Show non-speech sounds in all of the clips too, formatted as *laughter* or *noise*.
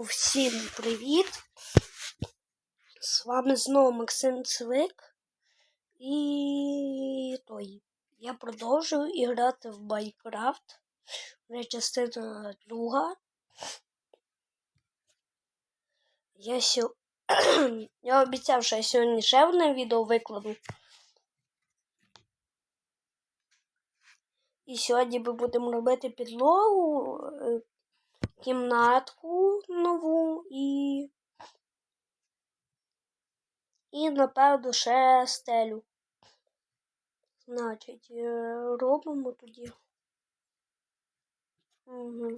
Всім привіт! З вами знову Максим Цвик. І той. Я продовжую грати в Майнкрафт. Вже частина друга. Я сьо... *clears throat* я обіцяв, що я сьогодні ще одне відео викладу. І сьогодні ми будемо робити підлогу, е, кімнатку нову і. І, напевно, ще стелю. Значить, е, робимо тоді. Угу.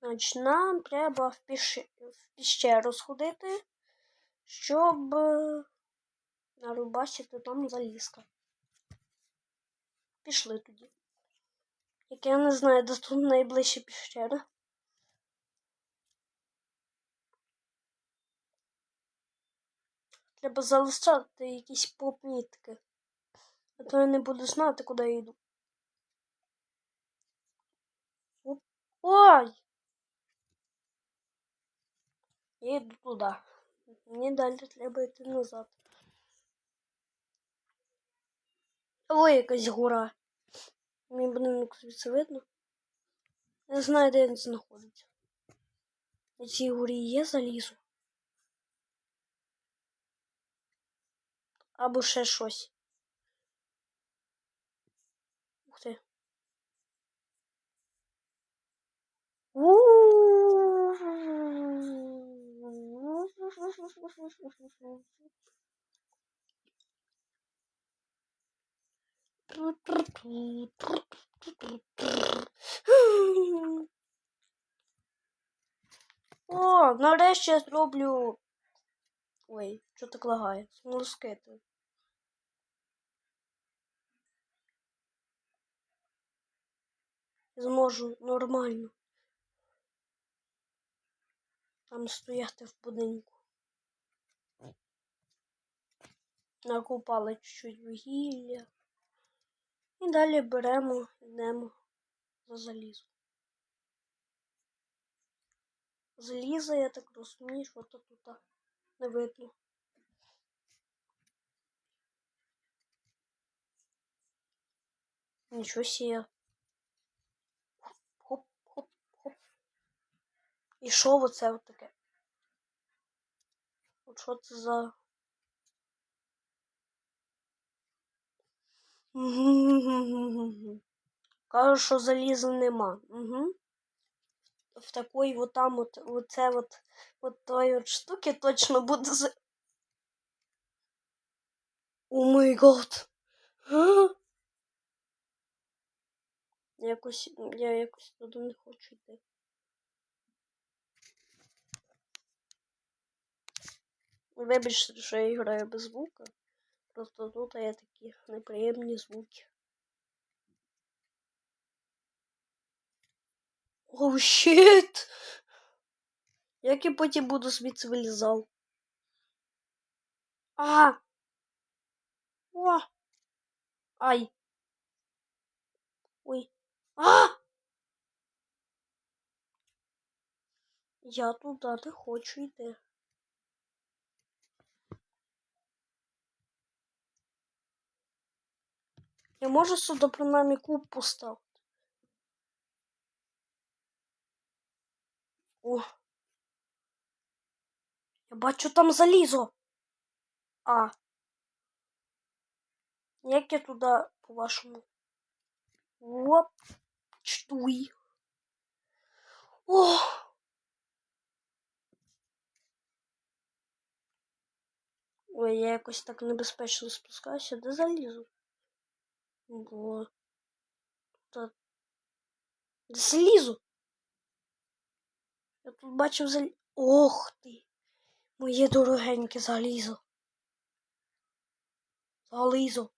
Значить, нам треба в, піщ... в піщеру сходити, щоб е, нарубачити там залізка. Пішли тоді. Як я не знаю, де тут найближча піщера. Треба залишати якісь помітки. А то я не буду знати, куди я йду. Ой! Я йду туди. Мені далі треба йти назад. Ой, якась гора. Мій будинок звідси видно. Я не знаю, де він знаходиться. На цій горі є залізо. Або ще щось. Ух ти. О, нарешті я зроблю. Ой, що так лагає? Смолоскити. Зможу нормально. Там стояти в будинку. Накупали чуть-чуть вугілля. Далі беремо, йдемо за залізо. Залізо, я так розумію, що то тут не видно. Нічого сіє. Хоп, хоп, хоп. І що оце таке? От що це за. Кажу, що заліза нема. Угу. В такої вот там от, оце от, от тої от штуки точно буде з. О май гад. Якось я якось туди не хочу йти. Вибачте, що я граю без звука. Просто тут є такі неприємні звуки. Оу, щит! Як я потім буду звідси вилізав? А! О! Ай! Ой! А! Я туди не хочу йти. Я можу сюди принаймні куб поставити. О. Я бачу там залізо. А. Як я туди, по-вашому? Оп. Чтуй. О! Ой, я якось так небезпечно спускаюся, де залізу? Бо. Де залізу? Я тут бачив залі... Ох ти! Моє дорогеньке залізо. Залізо.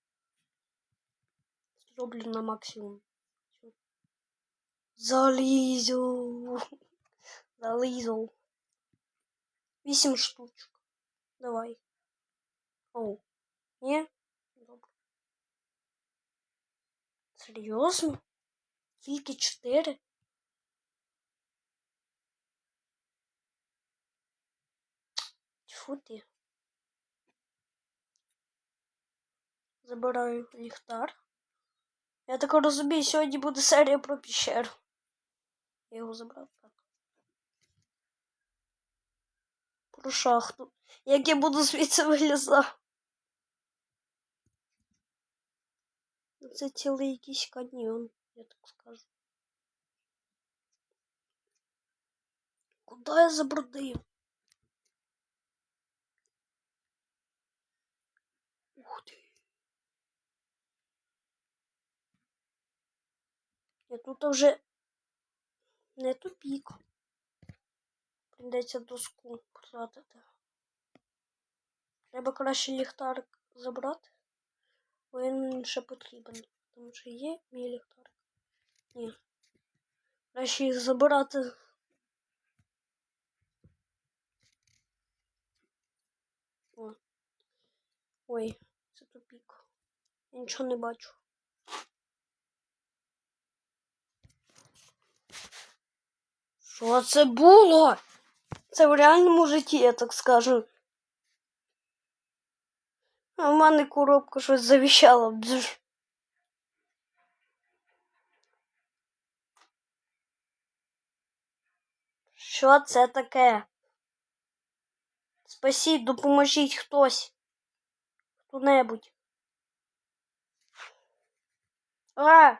Зроблю на максимум. Залізо. *laughs* Залізо. Вісім штучок. Давай. Оу. Ні? Серйозно? Тільки чотири? Тьфу ти. Забираю ліхтар. Я так розумію, сьогодні буде серія про піщеру. Я його забрав так. Про шахту. Як я буду звідси вилізав. Це цілий якийсь каньйон, я так скажу. Куда я забродив? Ух ти. Я тут вже не тупік. Придеться доску потратити. Треба краще ліхтарик забрати, він ще потрібен. Тому що є мій ліхтарик. Ні. Краще їх забирати. О. Ой, це тупік. Я нічого не бачу. Що це було? Це в реальному житті, я так скажу. А в мене коробка щось завіщала. Бзж. Що це таке? Спасіть, допоможіть хтось. Хто-небудь. А!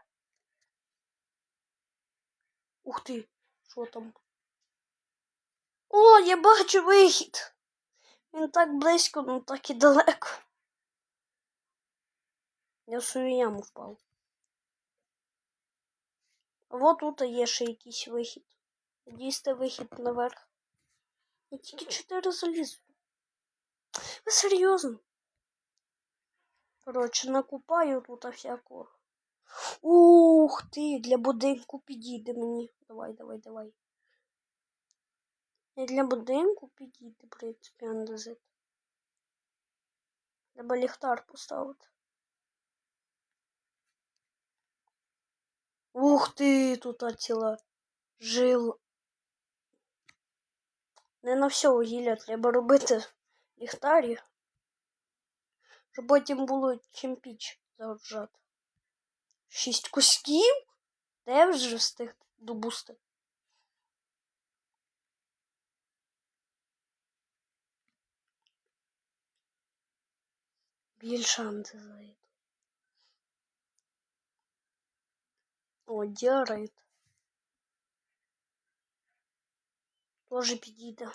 Ух ти, що там? О, я бачу вихід. Він так близько, ну так і далеко. Я в свою яму впав. Вот тут є ще якийсь вихід. Це вихід наверх. Я тільки чотири залізу. Ви серйозно? Коротше, накупаю тут всякого. Ух ти, для будинку підійде мені. Давай, давай, давай. І для будинку підійде, в принципі, андезит. Треба ліхтар поставити. Ух ти, тут ціла жил. Не на все вугілля треба робити ліхтарі. Щоб потім було чим піч загружати. Шість кусків? Де вже встиг добусти? Більше антизаїд. О, діарит. Тоже підійде.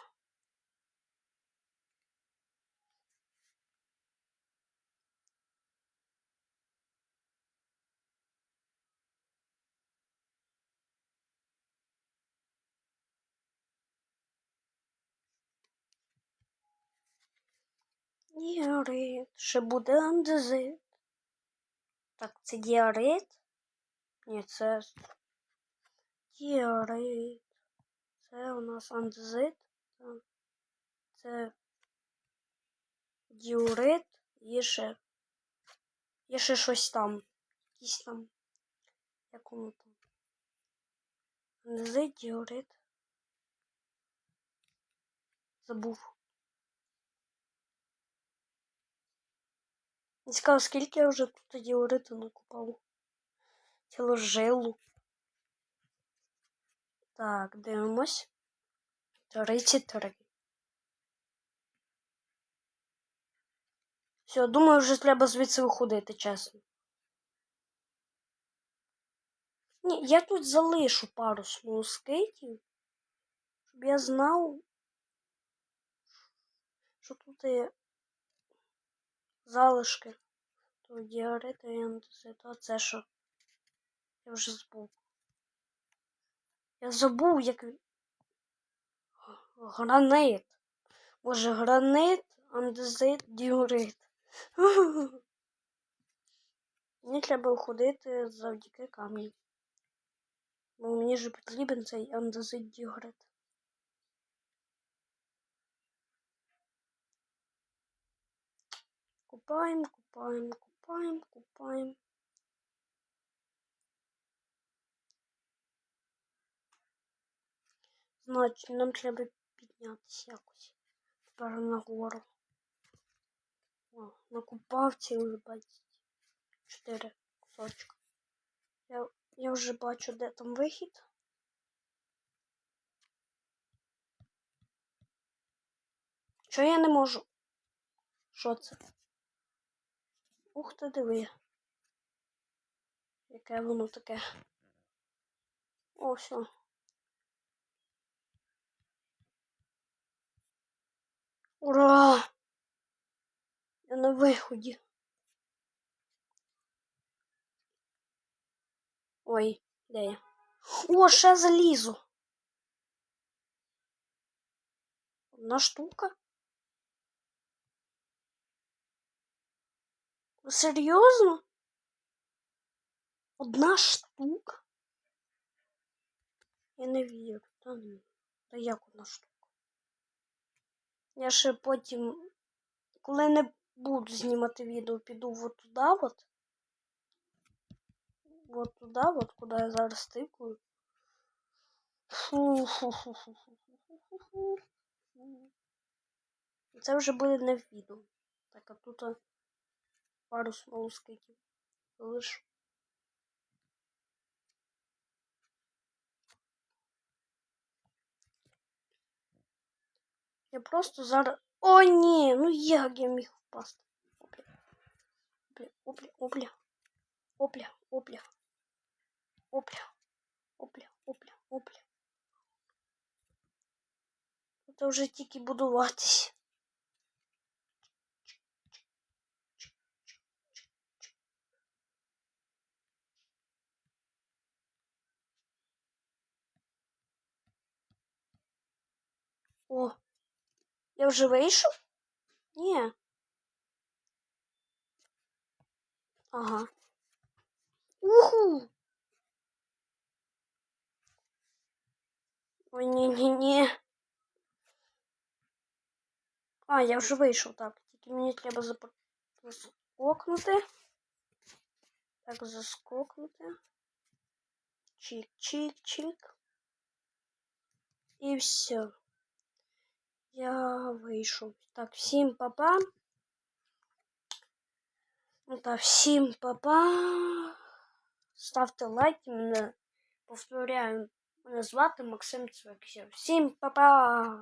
Діарит. Ще буде андезит. Так, це діарит? Ні, це діарит. Це у нас андезит. Це діурит. Є ще. Є ще щось там. Якісь там. Як воно там. Андезит, діурит. Забув. Не цікаво, скільки я вже тут діориту накупав. Цілу жилу. Так, дивимось. 33. Все, думаю, вже треба звідси виходити, чесно. Ні, я тут залишу пару смолоскейтів, щоб я знав, що тут є залишки. То і антисит. А це що? Я вже забув. Я забув, як гранит. Може, гранит, андезит, діорит. *laughs* Мені треба виходити завдяки камню. Бо мені ж потрібен цей андезит діорит. Купаємо, купаємо, купаємо, купаємо. Значить, нам треба піднятися якось. тепер нагору. О, накупав цілих 24 кусочка. Я, я вже бачу, де там вихід. Чого я не можу? Що це? Ух ти, диви. Яке воно таке. О, все. Ура! Я на виході. Ой, де я? О, ще залізу. Одна штука. Серйозно? Одна штука? Я не вірю. Та, ну, та як одна штука? Я ще потім, коли не буду знімати відео, піду вот туди от. Вот туди, от куди я зараз тикаю. Фу-фу-фу-фу-фу-фу-фу. Це вже буде не в відео. Так, а тут пару смолоскипів. Лиш. Я просто зараз. О, ні! Ну як я міг впасти? Опля. Опля, опля, опля. Опля, опля. Опля, опля, опля, опля. Це вже тільки будуватись. О, я вже вийшов? Ні. Ага. Уху! Ой, ні-ні-ні. А, я вже вийшов, так. Тільки мені треба запо- заскокнути. Так, заскокнути. Чик-чик-чик. І все. Я вийшов. Так, всім па-па. Ну так, всім па-па. Ставте лайки. Мене повторяю. Мене звати Максим Цвекся. Всім па-па!